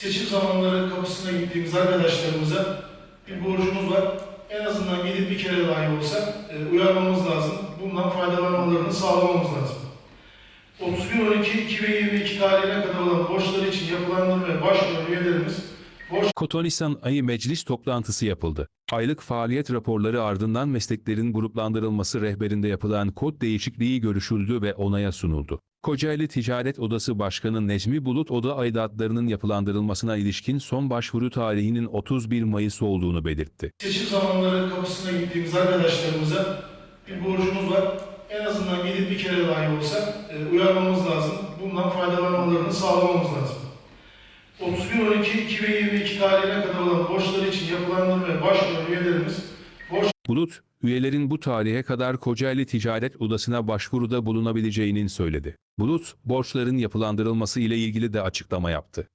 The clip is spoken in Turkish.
Seçim zamanları kapısına gittiğimiz arkadaşlarımıza bir borcumuz var. En azından gidip bir kere dahi olsa e, uyarmamız lazım. Bundan faydalanmalarını sağlamamız lazım. 31.12.2022 tarihine kadar olan borçları için yapılandırmaya başvuran üyelerimiz Koto Nisan ayı meclis toplantısı yapıldı. Aylık faaliyet raporları ardından mesleklerin gruplandırılması rehberinde yapılan kod değişikliği görüşüldü ve onaya sunuldu. Kocaeli Ticaret Odası Başkanı Necmi Bulut oda aidatlarının yapılandırılmasına ilişkin son başvuru tarihinin 31 Mayıs olduğunu belirtti. seçim zamanları kapısına gittiğimiz arkadaşlarımıza bir borcumuz var. En azından gidip bir kere dahi olsa e, uyarmamız lazım. Bundan faydalanmalarını sağlamamız lazım. 31.12.2022 tarihine kadar olan borçları için yapılandırmaya başvuran üyelerimiz Bulut, üyelerin bu tarihe kadar Kocaeli Ticaret Odası'na başvuruda bulunabileceğinin söyledi. Bulut, borçların yapılandırılması ile ilgili de açıklama yaptı.